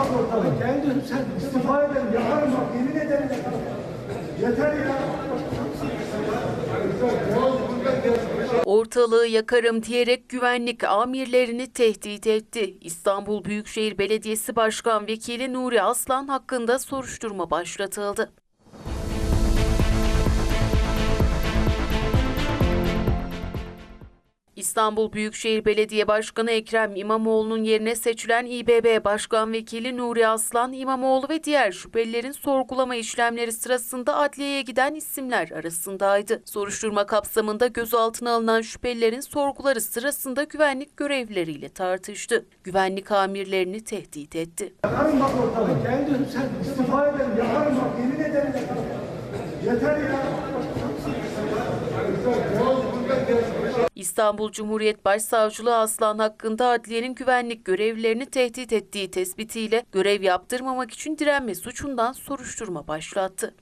bak ortalık. Geldin sen istifa ederim. Yakarım bak yemin ederim yakarım. Yeter ya. Ortalığı yakarım diyerek güvenlik amirlerini tehdit etti. İstanbul Büyükşehir Belediyesi Başkan Vekili Nuri Aslan hakkında soruşturma başlatıldı. İstanbul Büyükşehir Belediye Başkanı Ekrem İmamoğlu'nun yerine seçilen İBB Başkan Vekili Nuri Aslan, İmamoğlu ve diğer şüphelilerin sorgulama işlemleri sırasında adliyeye giden isimler arasındaydı. Soruşturma kapsamında gözaltına alınan şüphelilerin sorguları sırasında güvenlik görevlileriyle tartıştı. Güvenlik amirlerini tehdit etti. Yakarım bak ortalık. Geldin sen istifa ederim. Yakarım bak yemin ederim. Yeter ya. İstanbul Cumhuriyet Başsavcılığı Aslan hakkında adliyenin güvenlik görevlilerini tehdit ettiği tespitiyle görev yaptırmamak için direnme suçundan soruşturma başlattı.